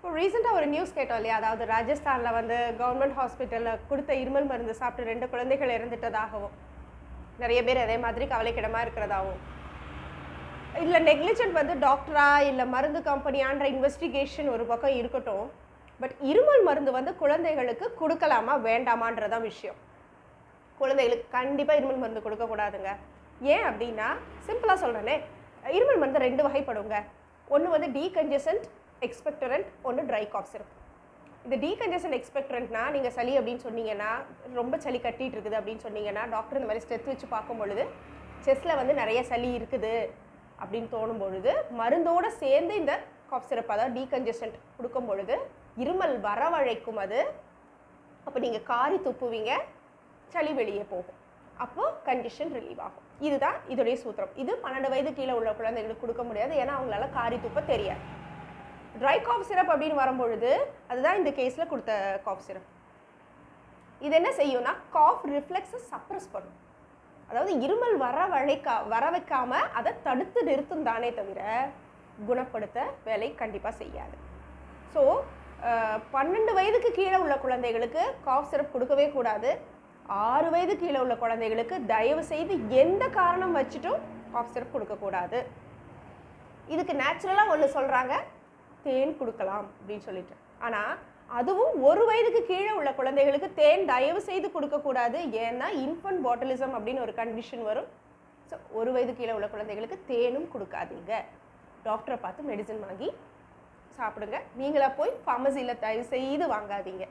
இப்போ ரீசெண்டாக ஒரு நியூஸ் கேட்டோம் இல்லையா? அதாவது ராஜஸ்தானில் வந்து கவர்மெண்ட் ஹாஸ்பிட்டலில் கொடுத்த இருமல் மருந்து சாப்பிட்டு ரெண்டு குழந்தைகள் இறந்துட்டதாகவும் நிறைய பேர் அதே மாதிரி கவலைக்கிடமாக இருக்கிறதாகவும். இல்லை நெக்லிஜென்ட் வந்து டாக்டரா இல்லை மருந்து கம்பெனியான்ற இன்வெஸ்டிகேஷன் ஒரு பக்கம் இருக்கட்டும். பட் இருமல் மருந்து வந்து குழந்தைகளுக்கு கொடுக்கலாமா வேண்டாமான்றதான் விஷயம். குழந்தைகளுக்கு கண்டிப்பாக இருமல் மருந்து கொடுக்கக்கூடாதுங்க ஏன் அப்படின்னா சிம்பிளாக சொல்கிறேனே இருமல் மருந்து ரெண்டு வகைப்படுங்க. ஒன்று வந்து டீகன்ஜசன்ட் எக்ஸ்பெக்டரண்ட் ஒன்று ட்ரை காஃப் சிரப் இந்த டீகன்ஜஷன் எக்ஸ்பெக்டரண்ட்னா நீங்கள் சளி அப்படின்னு சொன்னீங்கன்னா ரொம்ப சளி கட்டிட்டு இருக்குது அப்படின்னு சொன்னீங்கன்னா டாக்டர் இந்த மாதிரி ஸ்டெத் வச்சு பார்க்கும் பொழுது செஸ்ஸில் வந்து நிறைய சளி இருக்குது அப்படின்னு தோணும் பொழுது மருந்தோடு சேர்ந்து இந்த காஃப் சிரப் அதாவது டீகன்ஜசன்ட் கொடுக்கும் பொழுது இருமல் வரவழைக்கும் அது. அப்போ நீங்கள் காரி துப்புவீங்க சளி வெளியே போகும். அப்போது கண்டிஷன் ரிலீவ் ஆகும். இதுதான் இதோடைய சூத்திரம். இது பன்னெண்டு வயது கீழே உள்ள குழந்தைகளுக்கு கொடுக்க முடியாது. ஏன்னா அவங்களால காரி துப்ப தெரியாது. ட்ரை காஃப் சிரப் அப்படின்னு வரும்பொழுது அதுதான் இந்த கேஸில் கொடுத்த காஃப் சிரப் இது என்ன செய்யும்னா காஃப் ரிஃப்ளெக்ஸை சப்ரஸ் பண்ணும். அதாவது இருமல் வர வழைக்கா வர வைக்காம அதை தடுத்து நிறுத்தும் தானே தவிர குணப்படுத்த வேலை கண்டிப்பாக செய்யாது. ஸோ பன்னெண்டு வயதுக்கு கீழே உள்ள குழந்தைகளுக்கு காஃப் சிரப் கொடுக்கவே கூடாது. ஆறு வயது கீழே உள்ள குழந்தைகளுக்கு தயவு செய்து எந்த காரணம் வச்சுட்டும் காஃப் சிரப் கொடுக்கக்கூடாது. இதுக்கு நேச்சுரலாக ஒன்று சொல்கிறாங்க தேன் கொடுக்கலாம் அப்படின்னு சொல்லிட்டு. ஆனால் அதுவும் ஒரு வயதுக்கு கீழே உள்ள குழந்தைகளுக்கு தேன் தயவு செய்து கொடுக்கக்கூடாது ஏன்னா இன்ஃபன்ட் பாட்டிலிசம் அப்படின்னு ஒரு கண்டிஷன் வரும். ஸோ ஒரு வயது கீழே உள்ள குழந்தைகளுக்கு தேனும் கொடுக்காதீங்க. டாக்டரை பார்த்து மெடிசன் வாங்கி சாப்பிடுங்க. நீங்களாக போய் ஃபார்மசியில் தயவு செய்து வாங்காதீங்க.